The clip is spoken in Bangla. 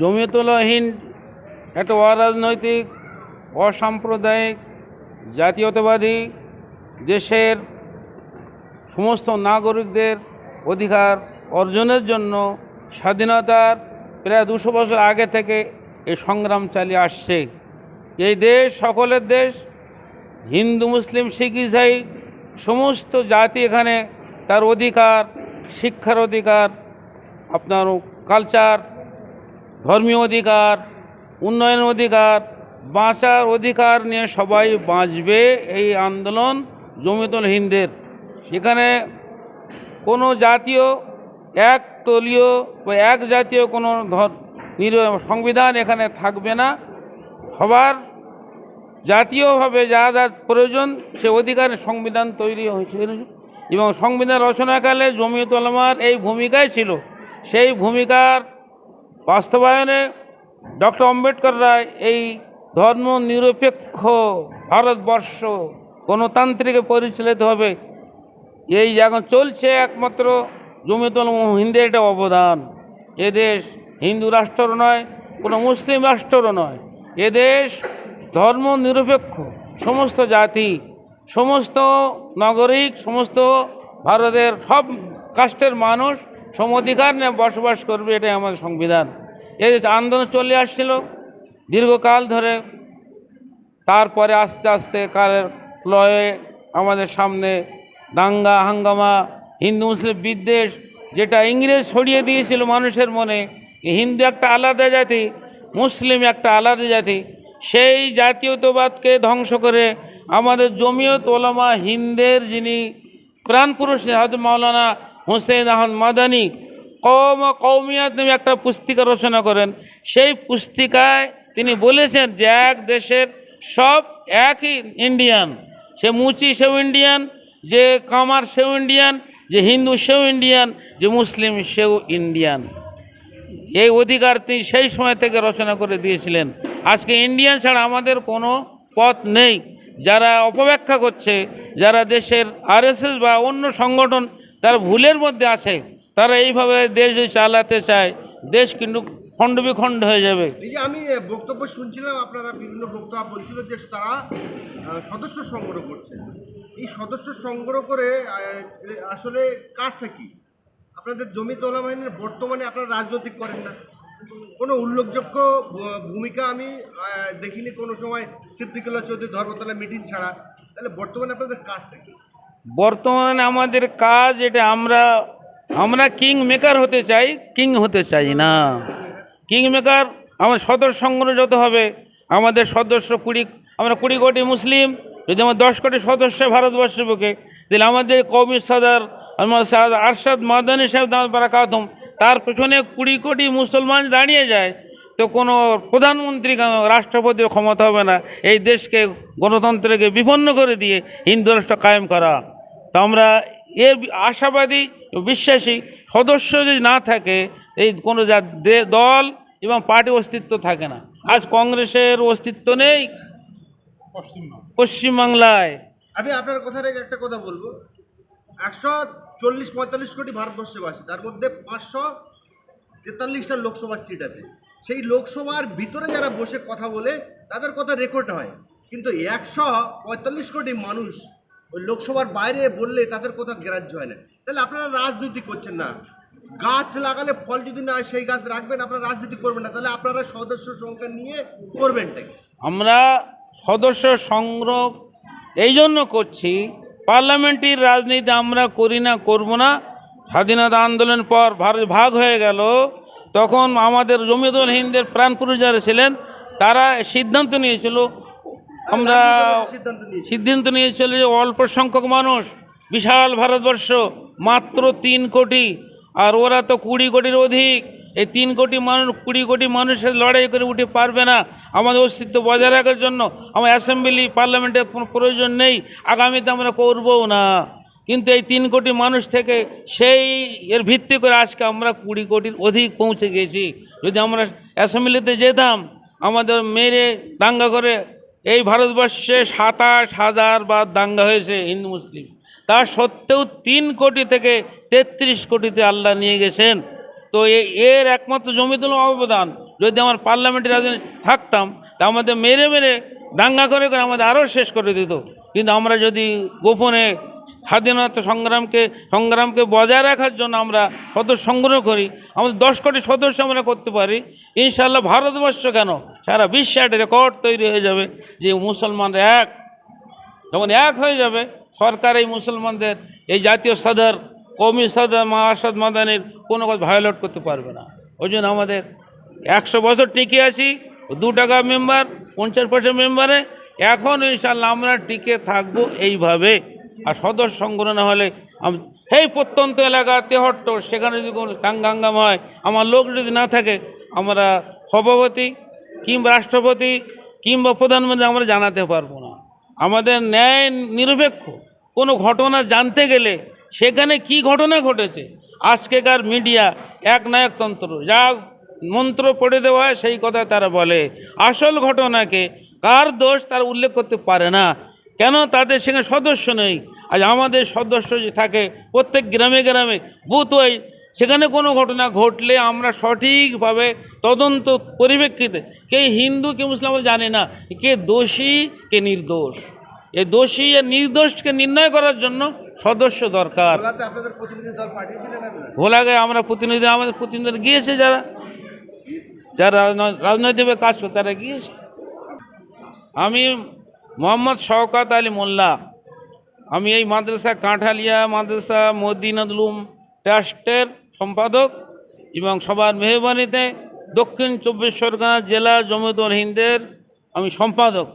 জমিয়তুল্লাহীন একটা অরাজনৈতিক, অসাম্প্রদায়িক, জাতীয়তাবাদী দেশের সমস্ত নাগরিকদের অধিকার অর্জনের জন্য স্বাধীনতার প্রায় দুশো বছর আগে থেকে এই সংগ্রাম চালিয়ে আসছে। এই দেশ সকলের দেশ, হিন্দু, মুসলিম, শিখ, ইসাই, সমস্ত জাতি এখানে তার অধিকার, শিক্ষার অধিকার, আপনার কালচার ধর্মীয় অধিকার উন্নয়নের অধিকার, বাঁচার অধিকার নিয়ে সবাই বাঁচবে এই আন্দোলন জমিতুল হিন্দের। সেখানে কোনো জাতীয়, এক দলীয় বা এক জাতীয় কোনো সংবিধান এখানে থাকবে না। সবার জাতীয়ভাবে যা যা প্রয়োজন সে অধিকারের সংবিধান তৈরি হয়েছিল এবং সংবিধান রচনাকালে জমিয়ত এই ভূমিকায় ছিল। সেই ভূমিকার বাস্তবায়নে ডক্টর আম্বেদকর রায় এই ধর্ম নিরপেক্ষ ভারতবর্ষ গণতান্ত্রিকে পরিচালিত হবে। এই এখন চলছে একমাত্র জমিতুল হিন্দের একটা অবদান। এদেশ হিন্দু রাষ্ট্র নয়, কোনো মুসলিম রাষ্ট্রও নয়। এদেশ ধর্ম নিরপেক্ষ, সমস্ত জাতি, সমস্ত নাগরিক, সমস্ত ভারতের সব কাস্টের মানুষ সম অধিকার নিয়ে বসবাস করবে, এটাই আমাদের সংবিধান। এই আন্দোলন চলে আসছিল, দীর্ঘকাল ধরে তারপরে আস্তে আস্তে কালের লয়ে আমাদের সামনে দাঙ্গা, হাঙ্গামা, হিন্দু, মুসলিম, বিদ্বেষ, যেটা ইংরেজ ছড়িয়ে দিয়েছিল মানুষের মনে হিন্দু একটা আলাদা জাতি, মুসলিম একটা আলাদা জাতি, সেই জাতীয়তাবাদকে ধ্বংস করে আমাদের জমিয়ত ওলামা হিন্দের যিনি প্রাণপুরুষ হাজর মাওলানা হোসেন আহমদ মাদানী কম কৌমিয়াত নামে একটা পুস্তিকা রচনা করেন। সেই পুস্তিকায় তিনি বলেছেন যে এক দেশের সব একই ইন্ডিয়ান। সে মুচি সেও ইন্ডিয়ান, যে কামার সেও ইন্ডিয়ান, যে হিন্দু সেও ইন্ডিয়ান, যে মুসলিম সেও ইন্ডিয়ান। এই অধিকার তিনি সেই সময় থেকে রচনা করে দিয়েছিলেন। আজকে ইন্ডিয়ান ছাড়া আমাদের কোনো পথ নেই। যারা অপব্যাখ্যা করছে, যারা দেশের আরএসএস বা অন্য সংগঠন তারা ভুলের মধ্যে আছে। তারা এইভাবে দেশ চালাতে চায়, দেশ কিন্তু খণ্ড বিখণ্ড হয়ে যাবে। আমি বক্তব্য শুনছিলাম, আপনারা বিভিন্ন বক্তব্য বলছিল যে তারা সদস্য সংগ্রহ করছে। এই সদস্য সংগ্রহ করে আসলে কাজটা কি? আপনাদের জমি তোলা বাহিনীর বর্তমানে আপনারা রাজনৈতিক করেন না। কোনো উল্লেখযোগ্য ভূমিকা আমি দেখিনি কোনো সময় সিদ্দিকুল্লাহ চৌধুরী ধর্মতলা মিটিং ছাড়া। তাহলে বর্তমানে আপনাদের কাজটা কি? বর্তমানে আমাদের কাজ এটা আমরা আমরা কিং মেকার হতে চাই কিং হতে চাই না। কিং মেকার আমার সদস্য সংগ্রহ যত হবে, আমাদের সদস্য কুড়ি, আমরা কুড়ি কোটি মুসলিম, যদি আমার দশ কোটি সদস্য ভারতবর্ষের বুকে, তাহলে আমাদের কবি সদার আমার সাদ আরশাদ মাদানী সাহেব দাম বারাকাতম তার পেছনে কুড়ি কোটি মুসলমান দাঁড়িয়ে যায়, তো কোনো প্রধানমন্ত্রী, কেন রাষ্ট্রপতির ক্ষমতা হবে না, এই দেশকে গণতন্ত্রকে বিপন্ন করে দিয়ে হিন্দু রাষ্ট্র কায়েম করা। তো আমরা এর আশাবাদী বিশ্বাসী সদস্য যদি না থাকে এই কোনো যা দল এবং পার্টি অস্তিত্ব থাকে না। আজ কংগ্রেসের অস্তিত্ব নেই পশ্চিমবাংলায়। আমি আপনার কথা থেকে একটা কথা বলব। একশো চল্লিশ পঁয়তাল্লিশ কোটি ভারতবর্ষে বাসী তার মধ্যে পাঁচশো তেতাল্লিশটা লোকসভার সিট আছে। সেই লোকসভার ভিতরে যারা বসে কথা বলে তাদের কথা রেকর্ড হয়। কিন্তু একশো পঁয়তাল্লিশ কোটি মানুষ ওই লোকসভার বাইরে বললে তাদের কোথাও গ্রাহ্য হয় না। তাহলে আপনারা রাজনীতি করছেন না। গাছ লাগালে ফল যদি না সেই গাছ রাখবেন, আপনারা রাজনীতি করবেন না। তাহলে আপনারা সদস্য সংখ্যা নিয়ে করবেনটা কি? আমরা সদস্য সংগ্রহ এই জন্য করছি, পার্লামেন্টের রাজনীতি আমরা করি না, করব না। স্বাধীনতা আন্দোলন পর ভারত ভাগ হয়ে গেল, তখন আমাদের জমিদুল হিন্দের প্রাণপুরুষ যারা ছিলেন, তারা সিদ্ধান্ত নিয়েছিল আমরা সিদ্ধান্ত সিদ্ধান্ত নিয়েছিল যে অল্প সংখ্যক মানুষ বিশাল ভারতবর্ষ মাত্র তিন কোটি আর ওরা তো কুড়ি কোটির অধিক। এই তিন কোটি মানুষ কুড়ি কোটি মানুষের লড়াই করে উঠে পারবে না আমাদের অস্তিত্ব বজায় রাখার জন্য। আমার অ্যাসেম্বলি পার্লামেন্টের কোনো প্রয়োজন নেই আগামীতে আমরা করবও না। কিন্তু এই তিন কোটি মানুষ থেকে সেই এর ভিত্তি করে আজকে আমরা কুড়ি কোটির অধিক পৌঁছে গেছি। যদি আমরা অ্যাসেম্বলিতে যেতাম আমাদের মেরে দাঙ্গা করে এই ভারতবর্ষে সাতাশ হাজার বার দাঙ্গা হয়েছে হিন্দু মুসলিম। তা সত্ত্বেও তিন কোটি থেকে তেত্রিশ কোটিতে আল্লাহ নিয়ে গেছেন। তো এর একমাত্র জমিদুল অবদান। যদি আমার পার্লামেন্টে রাজনীতি থাকতাম, তা আমাদের মেরে মেরে দাঙ্গা করে করে আমাদের আরও শেষ করে দিত। কিন্তু আমরা যদি গোপনে স্বাধীনতা সংগ্রামকে সংগ্রামকে বজায় রাখার জন্য আমরা সদস্য সংগ্রহ করি, আমাদের দশ কোটি সদস্য আমরা করতে পারি। ইনশাল্লাহ ভারতবর্ষ কেন? সারা বিশ্বে একটা রেকর্ড তৈরি হয়ে যাবে যে মুসলমানরা এক। যখন এক হয়ে যাবে, সরকার এই মুসলমানদের, এই জাতীয় সদর কৌমি সদর মা আসাদ মাদানির কোনো কথা ভায়োলেট করতে পারবে না। ওই জন্য আমাদের একশো বছর টিকে আছি, দু টাকা মেম্বার পঞ্চাশ পার্সেন্ট মেম্বারে এখন ইনশাল্লাহ আমরা টিকে থাকব এইভাবে। আর সদস্য সংগ্রহ না হলে এই প্রত্যন্ত এলাকা, তেহট্ট, সেখানে যদি কোনো সাঙ্গাঙ্গাম হয়, আমার লোক যদি না থাকে, আমরা সভাপতি কিংবা রাষ্ট্রপতি কিংবা প্রধানমন্ত্রী আমরা জানাতে পারব না। আমাদের ন্যায় নিরপেক্ষ কোনো ঘটনা জানতে গেলে সেখানে কি ঘটনা ঘটেছে? আজকেকার মিডিয়া এক নায়কতন্ত্র। যা মন্ত্র পড়ে দেওয়া হয়, সেই কথা তারা বলে। আসল ঘটনাকে কার দোষ তারা উল্লেখ করতে পারে না। কেন তাদের সেখানে সদস্য নেই? আজ আমাদের সদস্য যে থাকে প্রত্যেক গ্রামে গ্রামে বুথ ওয়াইজ সেখানে কোনো ঘটনা ঘটলে আমরা সঠিকভাবে তদন্ত পরিপ্রেক্ষিতে কে হিন্দু কে মুসলিম আমরা জানি না কে দোষী কে নির্দোষ। এই দোষী আর নির্দোষকে নির্ণয় করার জন্য সদস্য দরকার। প্রতিনিধি ভোলাগে আমরা প্রতিনিধি আমাদের প্রতিনিধিরা গিয়েছে যারা। যারা রাজনৈতিকভাবে কাজ করে তারা গিয়েছে। আমি মোহাম্মদ শওকাত আলী মোল্লা। আমি এই মাদ্রাসা কাঁঠালিয়া, মাদ্রাসা মদিনাদুলুম ট্রাস্টের সম্পাদক এবং সবার মেহরবানিতে দক্ষিণ চব্বিশ পরগনা জেলা জমিয়তুল হিন্দের আমি সম্পাদক।